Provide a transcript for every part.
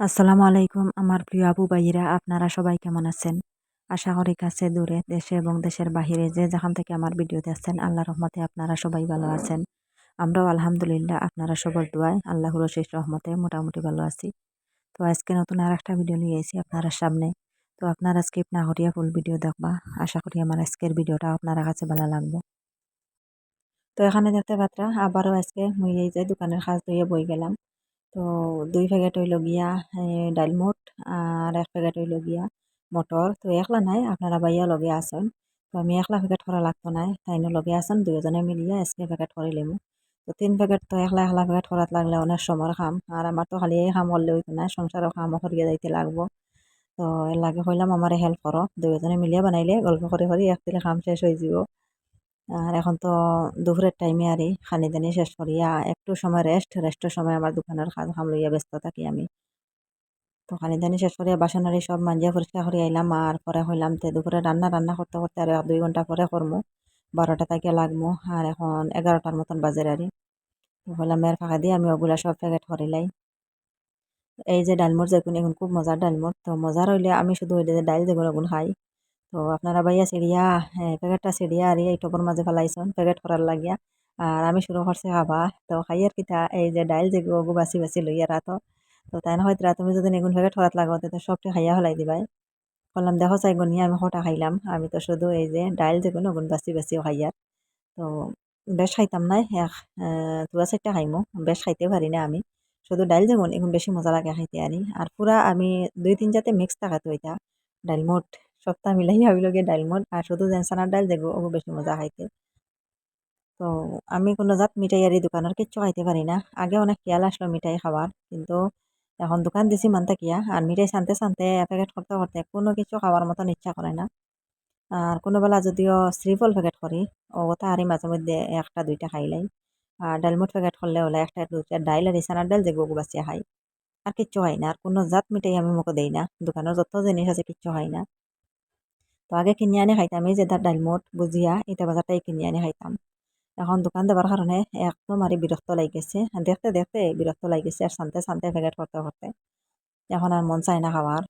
আসসালামু আলাইকুম, আমার প্রিয় আপু ভাইয়েরা আপনারা সবাই কেমন আছেন? আশা করি কাছে, দূরে, দেশে এবং দেশের বাহিরে যে যেখান থেকে আমার ভিডিও দেখছেন আল্লাহ রহমতে আপনারা সবাই ভালো আছেন। আমরাও আলহামদুলিল্লাহ, আপনারা সবার দোয়ায়, আল্লাহর শেষ রহমতে মোটামুটি ভালো আছি। তো আজকে নতুন আর একটা ভিডিও নিয়ে এসেছি আপনারা সামনে। তো আপনারা স্কিপ না করিয়া ফুল ভিডিও দেখবা। আশা করি আমার আজকের ভিডিওটা আপনারা কাছে ভালো লাগবে। তো এখানে দেখতে পাত্রা আবারও আজকে মুই এই যে দোকানের কাজ ধুয়ে বই গেলাম। তো দুই প্যাকেট হইল গিয়া ডালমুট আর এক প্যাকেট হইল গিয়া মটর। তো একলা নাই, আপনারা বাইয়া লগে আসেন তো আমি একলা প্যাকেট করা লাগতো নাই তাইনো লগে আসেন দুজনে মিলিয়া এসকে প্যাকেট করে লিমু। তো তিন প্যাকেট তো একলা একলা প্যাকেট করাত লাগলে অনেক সময় খাম, আর আমার তো খালি এই খাম করলে হইতো না, সংসারও খামও করিয়া যাইতে লাগবো। তো এর লাগে হইলাম আমার হেল্প করো দুজনে মিলিয়া বানাইলে গল্প করে করে এক দিলে খাম শেষ হয়ে যাব আর এখন তো দুপুরের টাইমে আরই খানি দানি শেষ করিয়া একটু সময় রেস্ট রেস্টের সময় আমার দোকানের কাজ কাম লইয়া ব্যস্ত থাকি আমি। তো খানি দানি শেষ করিয়া বাসন আরি সব মাঞ্জিয়া পরিষ্কার করে আইলাম। আর পরে হইলাম তে দুপুরে রান্না রান্না করতে করতে আর দুই ঘণ্টা পরে করমু। বারোটা থেকে লাগবো আর এখন এগারোটার মতন বাজে আরই হইলাম এর ফাঁকা দিয়ে আমি ওগুলা সব প্যাকেট করিলাই এই যে ডালমুট যেগুন এখন খুব মজার ডালমুট তো মজার হইলে আমি শুধু হইলে যে ডাইল যেগুলো খাই। তো আপনারা ভাইয়া সিঁড়িয়া প্যাকেটটা সিঁড়িয়া আর এই টপর মাঝে ফেলাইছেন, প্যাকেট করার লাগিয়া। আর আমি শুরু করছি খাবা তো খাইয়ার কিতা, এই যে ডাইল যেগুলো ওগু বাছি বাছি লইয়া রাতো। তো তাই না হয়তো তুমি যদি এগুন প্যাকেট করাত লাগো, তো সবটি খাইয়া ফেলাই দিবাই। বললাম দেখো চাই নিয়ে আমি কটা খাইলাম। আমি তো শুধু এই যে ডাইল যে যেগুলো ওগুন বাছি বাছিও খাইয়ার তো বেশ খাইতাম নাই এক দুয়া চারটা খাইমো। বেশ খাইতে পারি না আমি। শুধু ডাইল যেমন এখন বেশি মজা লাগে খাইতে আনি। আর পুরা আমি দুই তিন জাতে মিক্স থাকাতো এটা, ডাইল মোট। সপ্তাহ মিলাই ভাবি লগে ডাইল মোট আর শুধু যেন চানার ডাইল দেখব ওগো বেশি মজা খাইতে তো আমি কোনো জাত মিঠাই আর দোকানের কিচ্ছু খাইতে পারি না। আগে অনেক খেয়াল আসলো মিঠাই খাবার, কিন্তু এখন দোকান দিছি মানতে কিয়া আর মিঠাই শান্তে শান্তে প্যাকেট করতে করতে কোনো কিছু খাওয়ার মতন ইচ্ছা করে না। আর কোনোবেলা যদিও শ্রীফল প্যাকেট করি ও তাহারই মাঝে মধ্যে একটা, দুইটা খাই খাইলাই আর ডালমুট প্যাকেট করলে হলে একটা, দুইটা ডাইল আর ইসানার ডাল যেগুলো বাঁচিয়ে খাই আর কিচ্ছু হয় না। আর কোনো জাত মিঠাই আমি মুখে দেই না। দোকানের যত জিনিস আছে কিচ্ছু হয় না। তো আগে কিনে আনি খাইতাম এই যে তার ডালমুট বুঝিয়া এটা বাজারটাই কিনে আনি খাইতাম এখন দোকান দেবার কারণে একদম আর বিরক্ত লাগিয়েছে দেখতে দেখতে বিরক্ত লাগিয়েছে আর শান্তে শান্তে প্যাকেট করতে করতে এখন আর মন চায় না খাওয়ার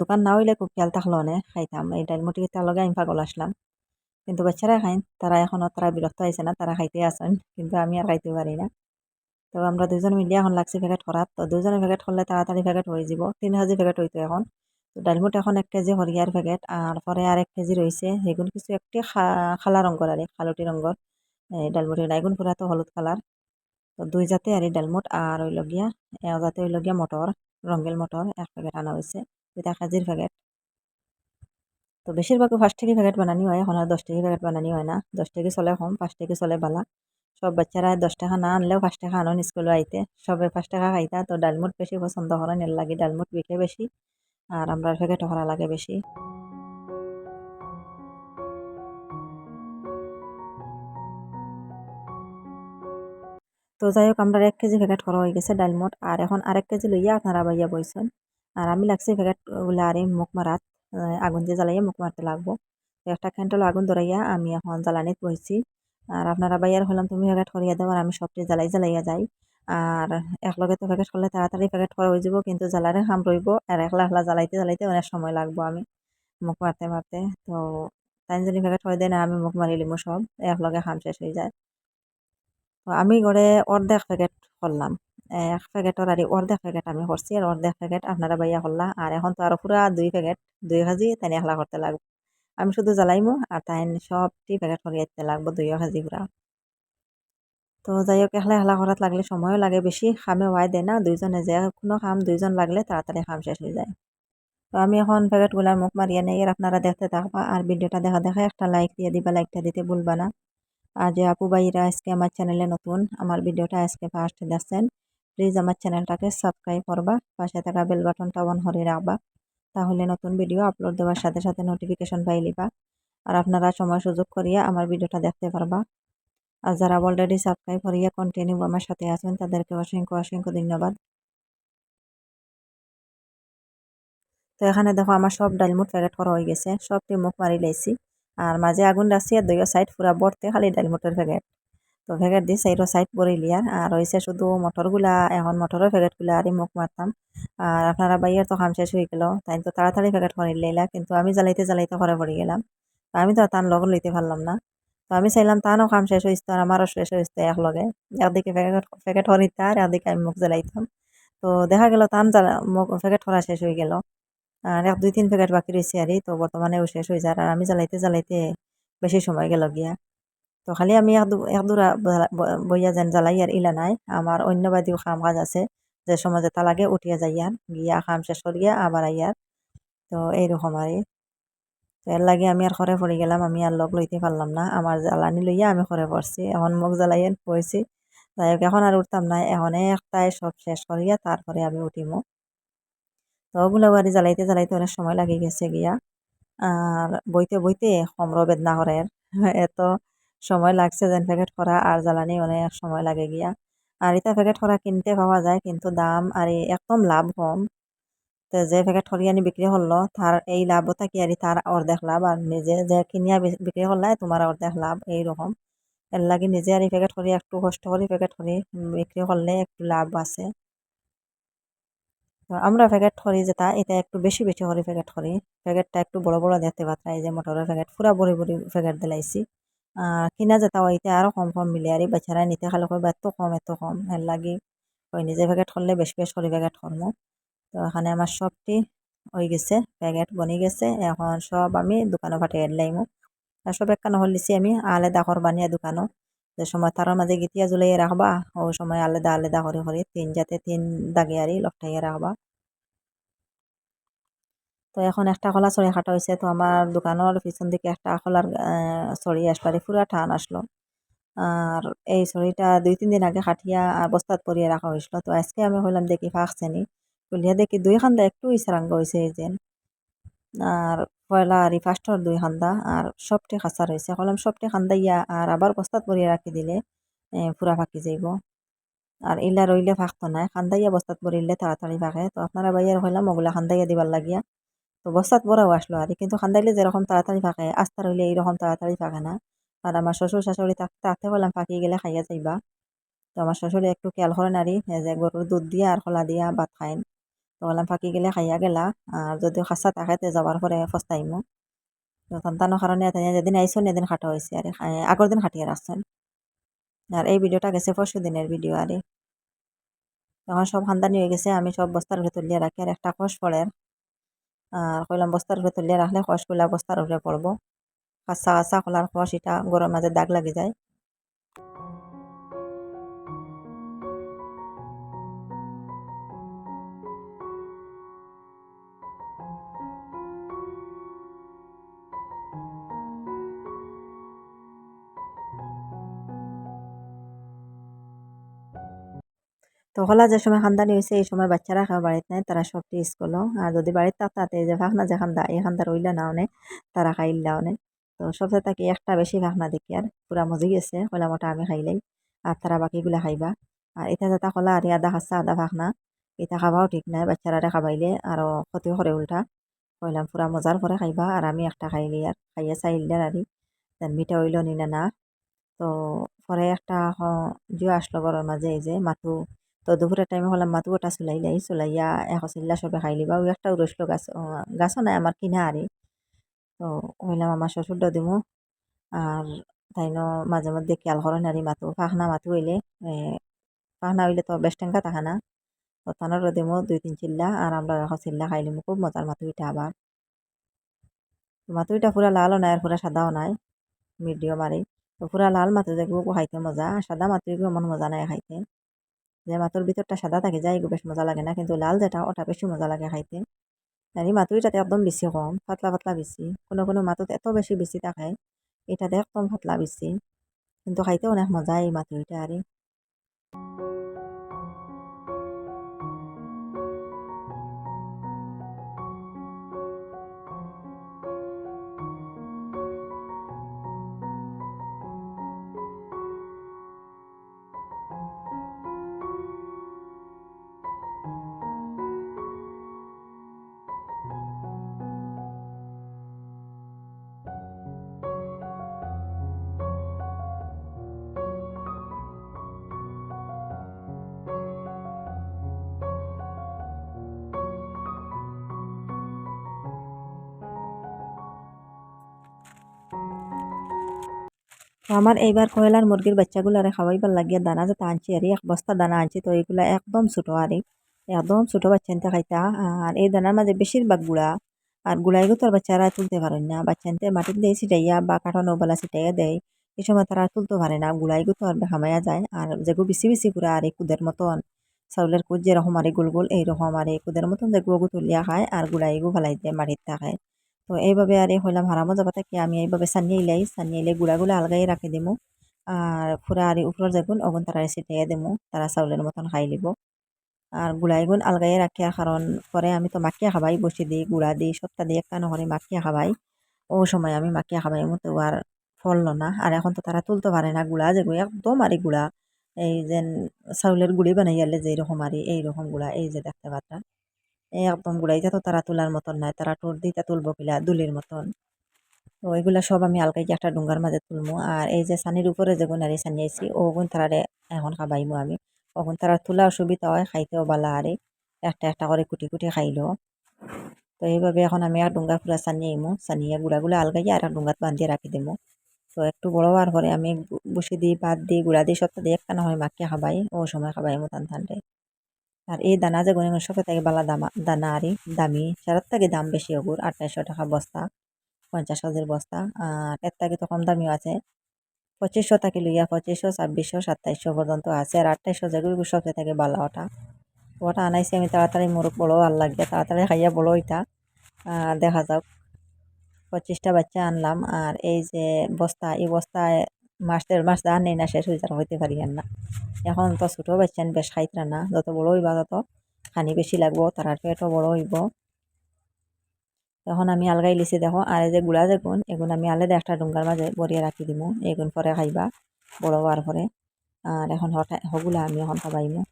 দোকান না হইলে খুব খেয়াল থাকল অনেক খাইতাম এই ডালমুটি তার লগে আমি পাগল আসলাম কিন্তু বাচ্চারা খাইন তারা এখনও তারা বিরক্ত হয়েছে না তারা খাইতে আসেন কিন্তু আমি আর খাইতে পারি না তো আমরা দুজন মিলিয়ে এখন লাগছি প্যাকেট করার তো দুজনে প্যাকেট করলে তাড়াতাড়ি প্যাকেট হয়ে যাব তিন হাজি প্যাকেট হইতো এখন তো ডালমুট এখন এক কেজি হরিয়ার প্যাকেট আর পরে আর এক কেজি রয়েছে সেগুন কিছু একটি খালা রঙর আর খালুটি রঙর ডালমুটি এগুন পুরা তো হলুদ কালার তো দুই জাতে আর ডালমুট আর হইল গিয়া যাতে হইল গিয়া মটর রঙ্গেল মটর এক প্যাকেট আনা হয়েছে দুইটা কেজির প্যাকেট তো বেশিরভাগ পাঁচ থেকে প্যাকেট বানানি হয়, এখন আর দশ টাকা প্যাকেট বানানি হয় না। দশ টাকা চলে কম, পাঁচ টাকা চলে বালা। সব বাচ্চারা দশ টাকা না আনলেও পাঁচ টাকা আনন স্কুলে আইতে। সবে পাঁচ টাকা খাইতা, তো ডালমুট বেশি পছন্দ করেন এর লাগে ডালমুট বিকে বেশি আর আমরা প্যাকেট করা লাগে বেশি। তো যাই হোক, আমরা এক কেজি প্যাকেট করা হয়ে গেছে ডালমুট আর এখন আরেক কেজি লইয়া আপনারা বাইয়া বইছেন। আর আমি লাগছি প্যাকেটগুলা আর মুখ মারাত আগুন দিয়ে জ্বালাইয়া মুখ মারতে লাগবো। একটা ক্যান্টেল আগুন ধরাইয়া আমি এখন জ্বালানিত বইছি। আর আপনারা বাইয়ার হলাম তুমি প্যাকেট করিয়া দেবো আর আমি সবটি জ্বালাই জ্বালাইয়া যাই। আর একলগে তো প্যাকেট করলে তাড়াতাড়ি প্যাকেট করা হয়ে যাব, কিন্তু জ্বালারে খাম রইব। আর একলা একলা জ্বালাইতে জ্বালাইতে অনেক সময় লাগবো আমি, মুখ মারতে মারতে। তো তাই যদি প্যাকেট করে দেয় না, আমি মুখ মারি লিমো সব, একলগে খাম শেষ হয়ে যায়। তো আমি গড়ে অর্ধেক প্যাকেট করলাম। এক প্যাকেটর আর অর্ধেক প্যাকেট আমি করছি, আর অর্ধেক প্যাকেট আপনারা বাইয়া করলা। আর এখন তো আরও পুরা দুই প্যাকেট দুই কেজি তাই একলা করতে লাগবে। আমি শুধু জ্বালাইমো, আর তাই সবটি প্যাকেট করে দিতে লাগবো, দুই কেজি পুরা। তো যাই হোক একলা একলা করাত লাগলে সময়ও লাগে বেশি খামে ওয়াই দেয় না, দুইজনে যে কোনো খাম, দুইজন লাগলে তাড়াতাড়ি খাম, শেষ হয়ে যায়। তো আমি এখন প্যাকেটগুলার মুখ মারিয়ে নেই আর আপনারা দেখতে থাকবা, আর ভিডিওটা দেখা দেখা একটা লাইক দিয়ে দিবা লাইকটা দিতে ভুলবা না। আর যে আপু ভাইরা আজকে আমার চ্যানেলে নতুন, আমার ভিডিওটা আজকে ফার্স্ট দেখছেন প্লিজ আমার চ্যানেলটাকে সাবস্ক্রাইব করবা, পাশে থাকা বেল বাটনটা অন করে রাখবা। তাহলে নতুন ভিডিও আপলোড দেওয়ার সাথে সাথে নোটিফিকেশন পাই লিবা। আর আপনারা সময় সুযোগ করিয়া আমার ভিডিওটা দেখতে পারবা। আর যারা অলরেডি সাবস্ক্রাইব করিয়া কন্টিনিউ আমার সাথে আছেন, তাদেরকে অসংখ্য অসংখ্য ধন্যবাদ। তো এখানে দেখো আমার সব ডালমুট প্যাকেট করা হয়ে গেছে, সবটি মুখ মারি লাইছি আর মাঝে আগুন রাখছি আর দুই সাইড পুরা বর্তে খালি ডালমুটের প্যাকেট। তো প্যাকেট দিয়ে সাইডো সাইড করে লিয়ার, আর হয়েছে শুধু মটরগুলা, এখন মটরের প্যাকেটগুলা আরই মুখ মারতাম। আর আপনারা বাইয়ের তো খাম শেষ হয়ে গেল, তাই তো তাড়াতাড়ি প্যাকেট করে লইলা কিন্তু আমি জ্বালাইতে জ্বালাইতে ঘরে পড়ে গেলাম। আমি তো তার লগ লইতে পারলাম না। তো আমি চাইলাম তানও কাম শেষ হয়েছে আর আমারও শেষ হয়েছে এক লগে একদিকে প্যাকেট প্যাকেট হরিতে আর একদিকে আমি মুখ জ্বালাইতাম তো দেখা গেল তান মুখ প্যাকেট করা শেষ হয়ে গেল আর এক দুই তিন প্যাকেট বাকি রয়েছে আর তো বর্তমানে ও শেষ হয়ে যায় আর আমি জ্বালাইতে জ্বালাইতে বেশি সময় গেল গিয়া তো খালি আমি এক দুরা বইয়া যেন জ্বালাই আর ইলা নাই আমার অন্যবাদীও কাম কাজ আছে যে সময় যেটা লাগে উঠিয়া যাইয়ার গিয়া কাম শেষ করিয়া আবার আইয়ার তো এইরকম আর এর লাগে আমি আর ঘরে পড়ে গেলাম, আমি আর লগ লইতে পারলাম না। আমার জ্বালানি লইয়া আমি ঘরে পড়ছি, এখন মুখ জ্বালাইয়া পড়ছি যাই হোক, এখন আর উঠতাম না, এখন একটাই সব শেষ করিয়া তারপরে আমি উঠিমো। তো ওগুলো বাড়ি জ্বালাইতে জ্বালাইতে অনেক সময় লাগে গেছে গিয়া। আর বইতে বইতে সমর বেদনা করে। এত সময় লাগছে যেন প্যাকেট করা আর জ্বালানি অনেক সময় লাগে গিয়া। আর এটা প্যাকেট করা কিনতে পাওয়া যায়, কিন্তু দাম আর একদম লাভ কম। তো যে প্যাকেট করি আনি বিক্রি করল তার এই লাভও থাকি আর তার অর্ধেক লাভ আর নিজে যে কিনিয়া বিক্রি করলাই তোমার অর্ধেক লাভ এইরকম এর লাগে নিজে আর প্যাকেট করি একটু কষ্ট করি প্যাকেট করি বিক্রি করলে একটু লাভ আছে। আমরা প্যাকেট করি যেটা এটা একটু বেশি বেশি করে প্যাকেট করি প্যাকেটটা একটু বড় বড় দেখতে পাত্রা, এই যে মোটরের প্যাকেট পুরা বড়ি বড়ি প্যাকেট দিলাইছি। আর কিনা যেটা ওইটা আরও কম কম মিলে আর বাচ্চারা নিতে খালে কই এত কম এত কম। এর লাগি ওই নিজে প্যাকেট করলে বেশি বেশ করে প্যাকেট করব তো এখানে আমার সবটি হয়ে গেছে, প্যাকেট বনি গেছে। এখন সব আমি দোকানে পাঠিয়ে লাইমু। আর সব একখানে হলিছি আমি আলাদা কর বানিয়ে দোকানও। যে সময় তার মাঝে গিতিয়া জুলাইয়ে রাখবা ওই সময় আলাদা আলাদা করে করে তিন যাতে তিন দাগে আরই লকটাইয়ে রাখবা। তো এখন একটা খোলা ছড়ি খাটা হয়েছে তো আমার দোকানের পিছন দিকে একটা খোলার ছড়ি আসবারে পুরা টান আসলো। আর এই ছড়িটা দুই তিন দিন আগে খাটিয়া বস্তাত পরিয়ে রাখা হয়েছিল তো আজকে আমি হইলাম দেখি ফাঁকছেনি খুলিয়া দেখি দুই খান্দা একটু ইসরাঙ্গ হয়েছে এই যেন। আর পয়লা আর ফার্স্টর দুই খান্দা আর সবটি খাঁচার হয়েছে কলম সবটি খান্দাইয়া আর আবার বস্তাত পরিয়ে রাখি দিলে পুরা ফাঁকি যাইব। আর ইলা রইলে ফাঁকতো নাই খান্দাইয়া বস্তাত পরিলে তাড়াতাড়ি ফাঁকে। তো আপনারা বাইয়ার হইলাম ওগুলা খান্দাইয়া দিবার লাগিয়া। তো বস্তাত বড়াও আসলো আর, কিন্তু খান্দাইলে যেরকম তাড়াতাড়ি ফাঁকে, আস্তা রইলে এইরকম তাড়াতাড়ি ফাঁকে না। আর আমার শ্বশুর শাশুড়ি থাকতে বললাম ফাঁকি গেলে খাইয়া যাইবা। তো আমার শ্বশুরে একটু খেয়াল করে নারী যে গরুর দুধ দিয়া আর খোলা দিয়া ভাত খাইন। তো ফাঁকি গেলে খাইয়া গেলা। আর যদি খাসা থাকে যাবার পরে ফস্তাইমো তো সন্তানের কারণে যেদিন আইসন এদিন খাটা হয়েছে আর আগের দিন খাটিয়ে রাখছেন আর এই ভিডিওটা গেছে পরশু দিনের ভিডিও আরে তখন সব খানদানি হয়ে গেছে। আমি সব বস্তার উপরে তুলিয়ে রাখি আর একটা কষ পড়ে আর কইলাম বস্তার উপরে তুলিয়ে রাখলে কষগুলা বস্তার উপরে পড়ব কাঁচা কাঁচা খোলার কষ এটা গরম মাঝে দাগ লাগি যায়। তো হলা যে সময় খানদানি হয়েছে এই সময় বাচ্চারা খাওয়া বাড়িতে নাই, তারা সবটি স্কুলও আর যদি বাড়িতে তাতে যে ফাঁকনা যে খান্দা, এই খান্দা রইলা না অনেক, তারা খাইলা অনেক। তো সবচেয়ে তাকে একটা বেশি ফাঁকনা দেখি আর, পুরা মজি গেছে কলা মোটা আমি খাইলাই, আর তারা বাকিগুলা খাইবা। আর এটা যেটা কলা, আর আদা খাসা আদা ফাঁকনা এটা খাবাও ঠিক নাই বাচ্চারা খাবাইলে আরও ক্ষতি করে উল্টা। কইলাম পুরা মজার করে খাইবা, আর আমি একটা খাইলি আর, খাইয়া চাইলে আর মিঠা হইল নি না। তো পরে একটা জুয়া আসলো ঘরের মাঝে, এই যে মাথু তো দুপুরের টাইমে হলাম মাতু ওটা চুলাইলাই চুলাইয়া চিল্লা সবে খাই লিবা ওই একটা রইসলো গাছ গাছও নাই আমার কিনা আরে তো হইলাম আমার শ্বশুরটা দিমু। আর তাই মাঝে মধ্যে খেয়াল করেন আর মাতু ফাঁকনা মাতু হইলে ফাঁকনা হইলে তো বেশ টেঙ্কা থাকে না। তো তানোর দিমু দুই তিন চিল্লা আর আমরা এখন চিল্লা খাইলিমু খুব মজার মাতু এটা আবার মাতুইটা পুরা লালও নাই আর পুরা সাদাও নাই, মিডিয়াম আরে তো পুরা লাল মাতু দেখব খাইতে মজা, সাদা মাতুইগুলো মন মজা নাই খাইতে। যে মাতুর ভিতরটা সাদা থাকে, যাই বেশ মজা লাগে না, কিন্তু লাল যেটা, ওটা বেশি মজা লাগে খাইতে। আর এই মাতুরিটাতে একদম বেশি কম, পাতলা পাতলা বেশি। কোনো কোনো মাতুত এত বেশি বেশি থাকে এটাতে একদম পাতলা বেশি। কিন্তু খাইতে অনেক মজা এই মাতুরিটা আর। তো আমার এইবার কয়লার মুরগির বাচ্চাগুলারে খাওয়াইবার লাগিয়া দানা যেটা আনছি আর, এক বস্তা দানা আনছি তো, এইগুলা একদম ছোটো আর, একদম ছোটো বাচ্চা খাইতা। আর এই দানার মাঝে বেশিরভাগ গুড়া, আর গুড়াইগো তোর বাচ্চারা তুলতে পারেন না। বাচ্চা আনতে মাটির দিয়ে ছিটাইয়া বা কাঠন ওবেলা ছিটাইয়া দেয় এই সময় তারা তুলতে পারে না। গুড়াইগো তো আর হামাইয়া যায়, আর যেগু বেশি বেশি গুড়া আর, কুদের মতন। চাউলের কুদ যেরকম আর, গোল গোল এইরকম আর, কুদের মতন যেগুলো তুলিয়া খায়, আর গুড়াইগো ফেলাই দেয়, মাটির থাকে তো এইভাবে আর এই হইলাম হারামো যাবা থাকি আমি এইভাবে সানিয়ে ইলাই সানিয়ে ইলাই গুড়াগুলো আলগাই রাখি দিমু। আর ফুরা আর উপর যেগুন অগুন তারা ছিটাইয়া দিমু। তারা চাউলের মতন খাই লিব। আর গুড়াইগুন আলগাইয়ে রাখিয়ার কারণ পরে আমি তো মাখিয়া খাবাই, বসে দিই, গুড়া দিই সপ্তাহ দিয়ে একটা নহরে মাখিয়া খাবাই। ও সময় আমি মাখিয়া খাবাই মতো আর ফললো না। আর এখন তো তারা তুলতে পারে না গুড়া যেগুলো একদম আরে গুড়া। এই যে চাউলের গুড়ি বানাইয়ালে যে রকম আরি এইরকম গুড়া, এই যে দেখতে পাতা একদম গুড়াইতে তো তারা তোলার মতন নাই, তারা টোর দিতে তুলবো কিলা, দুলির মতন। তো এগুলা সব আমি আলকাই একটা ডুঙ্গার মাঝে তুলমু। আর এই যে সানির উপরে যে গুণারি সানিয়েছি ও গুণ তারারে এখন খাবাইমু আমি। তখন তারা তোলা অসুবিধা হয়, খাইতেও বালা আরে। একটা একটা করে কুটি কুটি খাইলো। তো এইভাবে এখন আমি আর ডুঙ্গা পুরা সানিয়ে ইমু সানিয়ে গুড়াগুলো আলগাইয়া আর ডুঙ্গাত বান্ধিয়ে রাখি দিমু। তো একটু বড় হওয়ার পরে আমি বসে দিই, ভাত দিই, গুড়া দিই সপ্তাহ দিয়ে একটা হয় মাকে খাবাই, ও সময় খাবাই মু টান টানটে আর এই দানা যে গণে সব থেকে বালা দামা, দানা আরই দামি। সারার থেকে দাম বেশি ওগুর আঠাইশশো টাকা বস্তা, পঞ্চাশ হাজার বস্তা। আর এর থেকে তো কম দামিও আছে। পঁচিশশো থেকে লইয়া পঁচিশশো, ছাব্বিশশো, সাতাইশশো পর্যন্ত আছে। আর আঠাইশশো যেগুলো সবচেয়ে থেকে বালা ওটা। ওটা আনাইছি আমি তাড়াতাড়ি মোরগ বড় আর লাগে তাড়াতাড়ি খাইয়া বড় ওইটা। দেখা যাক। পঁচিশটা বাচ্চা আনলাম। আর এই যে বস্তা, এই বস্তায় মাস দেড় মাস দা নেই না, শেষ হয়ে যার হইতে পারি না। এখন তো ছোটো বাচ্চা বেশ খাইতরা না, যত বড় হইবা তত খানি বেশি লাগবো, তার পেটও বড় হইব। এখন আমি আলগাই লিছি, দেখো, আর এই যে গুড়া যেগুন, এগুন আমি আলাদা একটা ডুঙ্গার মাঝে বরিয়ে রাখি দিমু, এগুন পরে খাইবা, বড় হওয়ার পরে। আর এখন হঠাৎ, হগুলা আমি এখন খাবাইমু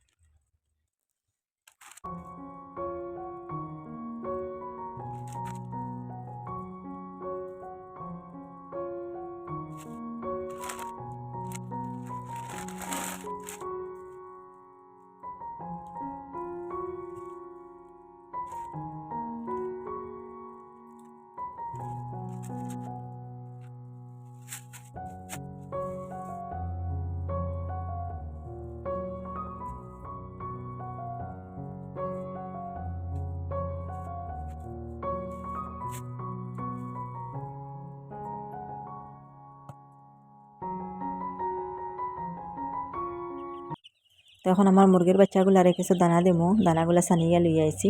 তো এখন আমার মুরগির বাচ্চাগুলারে কিছু দানা দিমু, দানাগুলা সানিয়া লই আইছি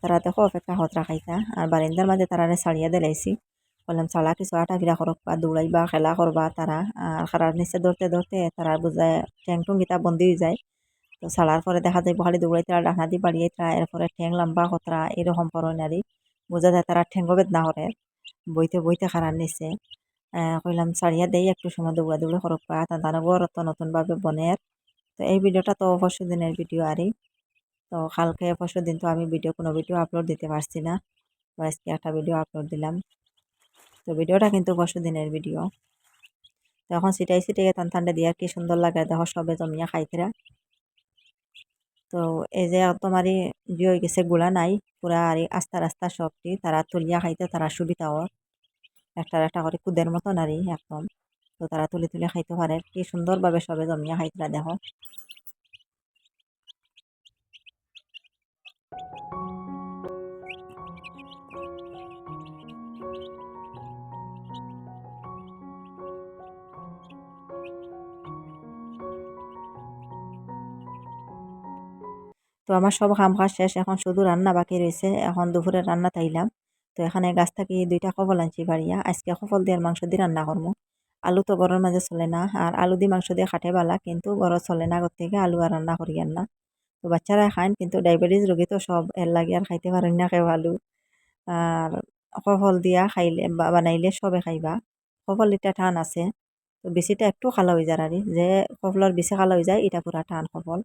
তারা দেখো অপেক্ষা হতরা খাইতা আর বারিন্দার মাঝে তারা ছাড়িয়া দিলাইছি। বললাম চালা কিছু আটা ফিরা করক বা দৌড়াইবা খেলা করবা তারা আর খারার নিচে ধরতে ধরতে তারা বুঝায় ঠ্যাং গিতা বন্দি হয়ে যায়। তো ছাড়ার পরে দেখা যায় বহালি দৌড়াইতে আর ডাহনা দিয়ে বাড়িয়ে তারা এরপরে ঠ্যাং লম্বা কতরা এরকম পরে নারী বোঝা যায় তারা ঠ্যাঙ্গ বেদনা করে বইতে বইতে খারার নিচে। কইলাম ছাড়িয়া দেই, একটু সময় দৌড়া দৌড়ে করক পা তা দানবর তো নতুনভাবে বনের তো এই ভিডিওটা তো পরশু দিনের ভিডিও আরই। তো কালকে পরশু দিন তো আমি ভিডিও, কোনো ভিডিও আপলোড দিতে পারছি না। তো আজকে একটা ভিডিও আপলোড দিলাম। তো ভিডিওটা কিন্তু পরশু দিনের ভিডিও। তো এখন সিটাই সিটাই টান ঠান্ডা দিয়ে কি সুন্দর লাগে দেখো সবে জমিয়া খাইতেরা। তো এই যে তোমারই হয়ে গেছে, গুলা নাই, পুরা আর আস্তা রাস্তা সবটি, তারা তুলিয়া খাইতে তারা সুবিধাও। একটা একটা করে কুদের মতন আর একদম। তো তারা তুলে তুলে খাইতে পারে। কি সুন্দরভাবে সবে জমিয়া খাইতরা, দেখো। তো আমার সব কাম কাজ শেষ, এখন শুধু রান্না বাকি রয়েছে। এখন দুপুরে রান্না তাইলাম। তো এখানে গাছ থাকি দুইটা কফল আনছি বাড়িয়া। আজকে কফল দিয়ে মাংস দিয়ে রান্না করব আলু তো গরমের মাঝে চলে না। আর আলু দিয়ে মাংস দিয়ে খাটে বালা, কিন্তু গরম চলে না আগর থেকে আলু আর রান্না করি না। তো বাচ্চারা খান কিন্তু ডায়াবেটিস রোগী তো সব এর লাগে আর খাইতে পারেন না কেউ আলু। আর কফল দিয়া খাইলে বা বানাইলে সবে খাইবা। কফল এটা টান আছে, তো বেশিটা একটু খালা হয়ে যায় আর যে কফলর বেশি খালা হয়ে যায় এটা পুরা টান কফল।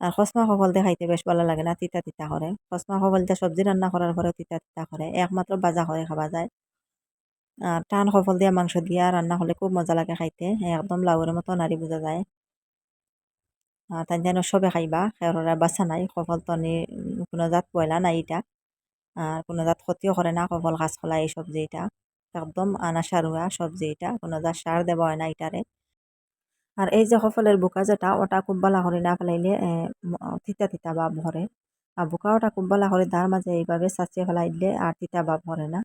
আর খসমা দিয়ে খাইতে বেশ ভালো লাগে না, তিতা তিতা করে খসমা দিয়ে সবজি রান্না করার পরে তিতা তিতা করে একমাত্র বাজা করে খাওয়া যায়। টান সফল দিয়া মাংস দিয়া রান্না হলে খুব মজা লাগে খাইতে। একদম লাউরের মতো নারী বোঝা যায়। তাই যেন সবে খাইবা খেররা বাসা নাই কফল তনি কোনো জাত পয়লা নাই এটা আর কোনো জাত ক্ষতিও করে না, সফল কফল কাঁচকলা এই সবজি এটা একদম আনা সারুয়া সবজি এটা কোনো জাত সার দেওয়া হয় না এটারে আর এই যে সফলের বোকা যেটা ওটা খুব বালা করে না ফেলাইলে তিতা তিতা ভাব ভরে আর বোকা ওটা খুব বালা করে তার মাঝে এইভাবে চাচিয়ে ফেলাই দিলে আর তিতা ভাব ভরে না।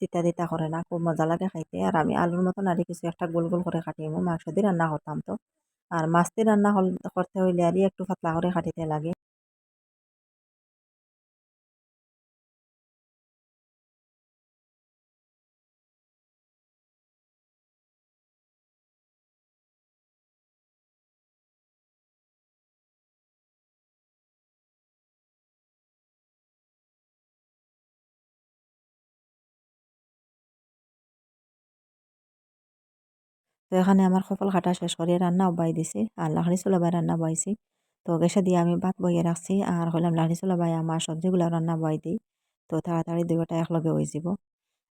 তিতা তিতা করে না, খুব মজা লাগে খাইতে। আর আমি আলুর মতন আর কিছু একটা গোল গোল করে কাটিয়ে মাংস দিয়ে রান্না করতাম তো। আর মাছ দিয়ে রান্না করতে হইলে আর একটু পাতলা করে কাটিতে লাগে। তো এখানে আমার সফল কাটা শেষ করে রান্না বাই দিছি আর লাকড়ি চুলাবাই রান্না বাইছি তো গ্যাসে দিয়ে আমি ভাত বইয়ে রাখছি আর হইলাম লাকড়ি চুলাবাই আমার সবজিগুলো রান্না বাই দিই। তো তাড়াতাড়ি দুইটা একলগে হয়ে যাব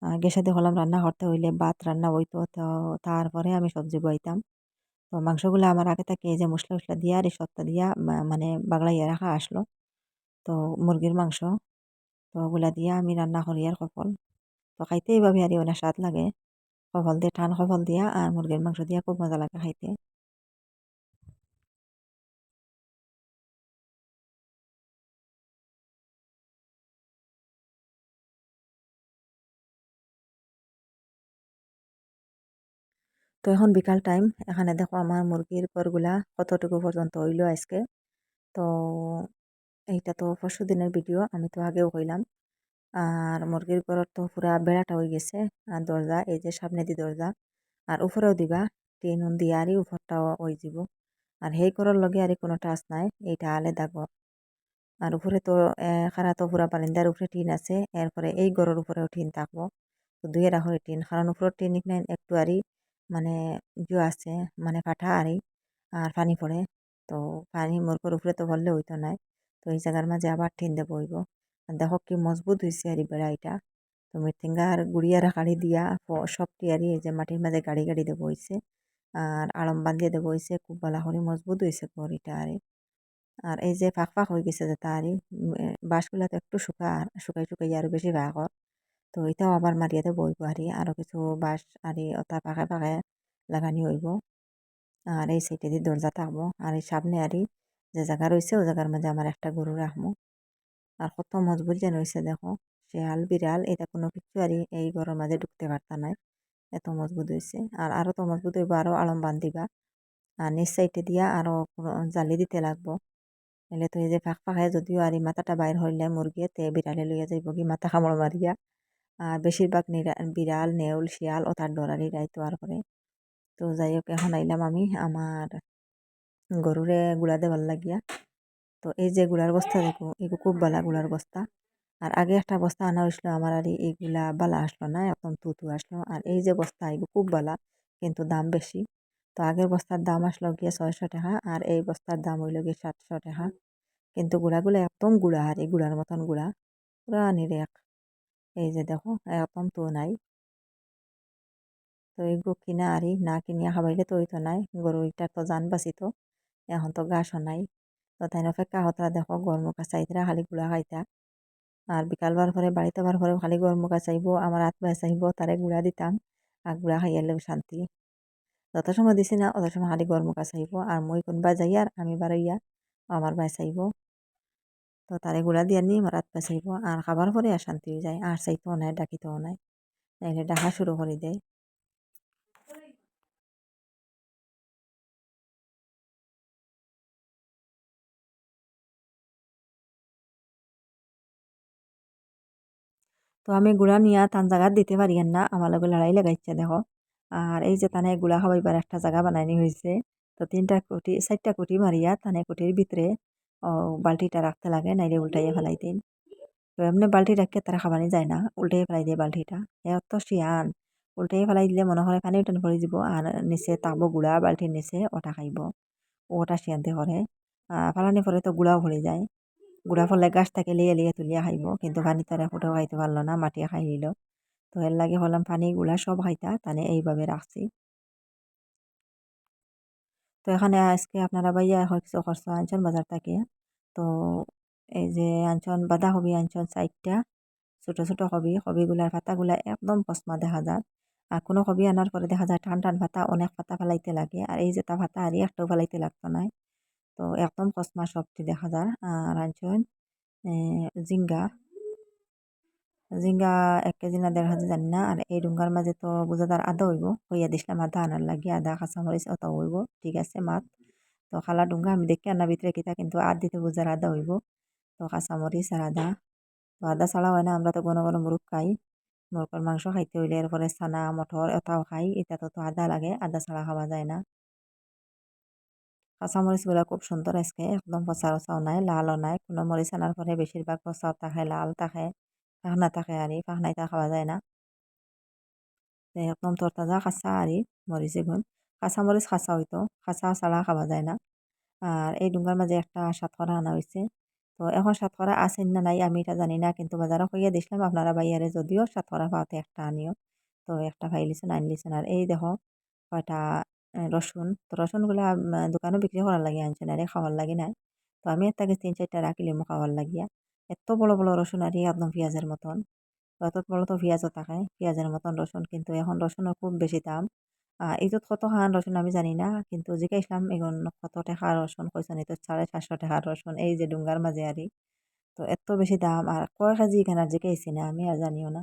গ্যাসে দিয়ে হলাম রান্না করতে হইলে ভাত রান্না হইতো, তো তারপরে আমি সবজি বইতাম। তো মাংসগুলো আমার আগে থেকে এই যে মশলা উশলা দিয়া আর সত্তা দিয়া মানে বাগড়াইয়া রাখা আসলো। তো মুরগির মাংস, তো ওগুলা দিয়া আমি রান্না করি আর কখন। তো খাইতে এইভাবে আর অনেক স্বাদ লাগে। কপাল দিয়ে টান কপাল দিয়া আর মুরগির মাংস দিয়া খুব মজা লাগে খাইতে। তো এখন বিকাল টাইম, এখানে দেখো আমার মুরগির পরগুলা কতটুকু পর্যন্ত হইল আজকে। তো এইটা তো পরশু দিনের ভিডিও, আমি তো আগেও কইলাম। আর মুরগির ঘর তো পুরা বেড়াটা হয়ে গেছে। আর দরজা, এই যে সামনে দি দরজা। আর উপরেও দিবা, টিন দিয়ে আরই উপরটাও হয়ে যাব। আর সেই ঘরের লগে আর কোনো টাচ নাই, এইটা আলাদা ঘর। আর উপরে তো খারা তো পুরা বারিন্দার উপরে টিন আছে, এরপরে এই ঘরের উপরেও টিন থাকব। তো দুই রাখো টিন কারণ উপরের টিন একটু আরই মানে ইয়ে আছে মানে কাঠা আরই, আর পানি পড়ে। তো পানি মুরগোর উপরে তো ভরলে হইতো নাই। তো এই জায়গার মাঝে আবার টিন দেবো হইব। দেখো কি মজবুত হয়েছে আর বেড়াইটা তো মিটিঙ্গার গুড়িয়ার কাড়ি দিয়া সবটি আর এই যে মাটির মাঝে গাড়ি গাড়ি দেবো হয়েছে আর আড়ম বান্ধিয়ে দেবো হয়েছে খুব ভালো করে মজবুত হয়েছে গড়িটা আরে। আর এই যে ফাঁক ফাঁক হয়ে গেছে যেটা আরই বাঁশগুলা তো একটু শুকা, শুকাই শুকাই আরও বেশি ভাগ তো এটাও আবার মারিয়াতে বইব আরও। কিছু বাঁশ আরই ওটা পাকে পাকে লাগানি হইব। আর এই সাইডে দিয়ে দরজা থাকব। আর এই সামনে আরই যে জায়গা রয়েছে ও জায়গার মধ্যে আমার একটা গরু রাখব। আর কত মজবুত যেন হয়েছে দেখো। শেয়াল, বিড়াল, এটা কোনো কিছু আর এই ঘরের মাঝে ঢুকতে পারতা নাই। এত মজবুত হয়েছে আর আরও তো মজবুত হইব আরও আলম বান্ধিবা। আর নিচ সাইডে দিয়া আরও জালি দিতে লাগবো। এলে তো এই যে ফাঁক ফাঁকে যদিও আর মাথাটা বাইর হইলে মুরগিয়ে তে বিড়ালে লইয়া যাইব কি মাথা কামড় মারিয়া। আর বেশিরভাগ বিড়াল, নেউল, শিয়াল ও তার ডরারি রাইতো আর করে। তো যাই হোক, এখন আইলাম আমি আমার গরুরে গুড়া দেবার লাগিয়া। তো এই যে গুড়ার বস্তা দেখো এগুলো খুব বালা গুড়ার বস্তা। আর আগে একটা বস্তা আনা হয়েছিল আমার আর এইগুলা বালা আসলো না এখন তুতু আসলো। আর এই যে বস্তা এগুলো খুব বালা, কিন্তু দাম বেশি। তো আগের বস্তার দাম আসলো গিয়ে ছয়শো টাকা, আর এই বস্তার দাম হইল গিয়ে সাতশো টাকা। কিন্তু গুঁড়াগুলো একদম গুঁড়া, আর এই গুঁড়ার মতন গুঁড়া, পুরা নিরেক। এই যে দেখো, একদম তো নাই। তো এইগুলো কিনা আরি না কিনিয়া খাবাইলে তো ওই তো নাই, গরু ইটার তো জান বাঁচিত, এখন তো ঘাসও নাই। তো তাই অপেক্ষা হতরা দেখো গরম চাইতরা খালি গুড়া খাইতা। আর বিকাল বার পরে বাড়িতে বার পরে খালি গরম চাইব আমার হাত বাই চাইব তারে গুড়া দিতাম, আর গুড়া খাইয়ালে শান্তি। যত সময় দিছি না, অত সময় খালি গরম চাইব আর মই কোনবা যাই আর আমি বারইয়া, আমার বাই চাইব তো তারে গুড়া দিয়ে নিয়ে আমার হাত বাই চাইব আর খাবার পরে আর শান্তি হয়ে যায়, আর চাইতেও নাই, ডাকিতেও নাই। তাইলে ডাকা শুরু করে দেয় তো আমি গুড়া নিয়া তান জায়গাত দিতে পারি না আমার লগে লড়াই লাগাইছে, দেখো। আর এই যে তানে গুড়া খাবাইবার একটা জায়গা বানাইনি হয়েছে তো তিনটা কুটি, চারটা কুটি মারিয়া তানে কুটির ভিতরে, ও, বালতিটা রাখতে লাগে, নাইলে উল্টাইয়া ফেলাই দিন তো এমনি বালতি রাখিয়ে তারা খাবানি যায় না উল্টাই ফেলাই দিয়ে বালতিটা। এত শিয়ান উল্টাই ফেলাই দিলে মনে হয় পানি উঠান করে দিব আর নিচে তাবো গুড়া, বালতির নিচে ওটা খাইব। ওটা শিয়ানতে করে। ফালানি পরে তো গুড়াও ভরে যায়। গুড়া ফলে গাছ থেকে লিয়ে লিয়ে তুলিয়া খাইব। কিন্তু পানি তারা ফুটেও খাইতে পারল না, মাটিয়ে খাই নিল তো এর লাগে হলাম পানি গুলা সব খাইতা, তানে এইভাবে রাখছি তো এখানে আজকে আপনারা ভাইয়া কিছু খরচ আনছেন বাজার থেকে তো এই যে আনছন বাঁধাকপি আনছন চারটা ছোটো ছোটো কবি, কবিগুলার পাতাগুলা একদম পসমা দেখা যায়। আর কোনো কবি আনার পরে দেখা যায় টান টান পাতা, অনেক পাতা ফেলাইতে লাগে। আর এই যে তা পাতা আর একটাও ফেলাইতে লাগতো না। তো একদম কসমা সবটি দেখা যায়। আর জিঙ্গা। জিঙ্গা এক কেজি না দেড় হাজার জানি না। আর এই ডুঙ্গার মাঝে তো বোঝাদার আদা হইব। হইয়া দিছিলাম আদা আনার লাগি আদা, কাঁচামরিচ অত হইব। ঠিক আছে, মাত। তো খালা ডুঙ্গা আমি দেখি আনা ভিতরে কিতা, কিন্তু আদ দিতে বোঝার আদা হইব। তো কাঁচামরিচ আর আদা। তো আদা ছাড়া হয় না, আমরা তো ঘন ঘন মুরগ খাই। মুরগের মাংস খাইতে হইলে এরপরে ছানা, মটর, এটাও খাই। এটাতে তো আদা লাগে, আদা ছাড়া খাওয়া যায় না। কাঁচামরিচগুলো খুব সুন্দর আজকে, একদম পচা রচাও নাই লালও নাই। কোনো মরিচ আনার পরে বেশিরভাগ পচাও থাকে, লাল থাকে ফাঁকনা থাকে আর ফাঁকনাইটা খাওয়া যায় না। একদম তরতাজা কাঁচা আর মরিচ এগুন কাঁচা মরিচ কাঁচা হইতো কাঁচা ছাড়া খাওয়া যায় না। আর এই ডুঙ্গার মাঝে একটা সাতকরা আনা হয়েছে। তো এখন সাতকরা আছেন না নাই আমি এটা জানি না, কিন্তু বাজারে কইয়া দিছিলাম আপনারা বাইয়ারে যদিও সাতকরা পাওয়াতে একটা আনিও। তো একটা খাই লিছেন আনি লিছেন আর এই দেখো কয়টা রসুন। তো রসুনগুলা দোকানে বিক্রি করার লাগে আনছেন আরে খাওয়ার লাগে নাই তো আমি একটা তিন চারটা রাখিলাম খাওয়ার লাগিয়া। এত বড় বড় রসুন আর একদম পেঁয়াজের মতন। এত বড় তো পেঁয়াজও থাকে, পেঁয়াজের মতন রসুন। কিন্তু এখন রসুনের খুব বেশি দাম। এইটোত কত খান রসুন আমি জানি না। কিন্তু জিকাইছিলাম এখন কত টাকা রসুন কইছেন এই তো সাড়ে সাতশো টাকার রসুন এই যে ডুঙ্গার মাঝে আরি তো এত বেশি দাম। আর কয় কেজি এখানে জিকাইছি না, আমি আর জানিও না।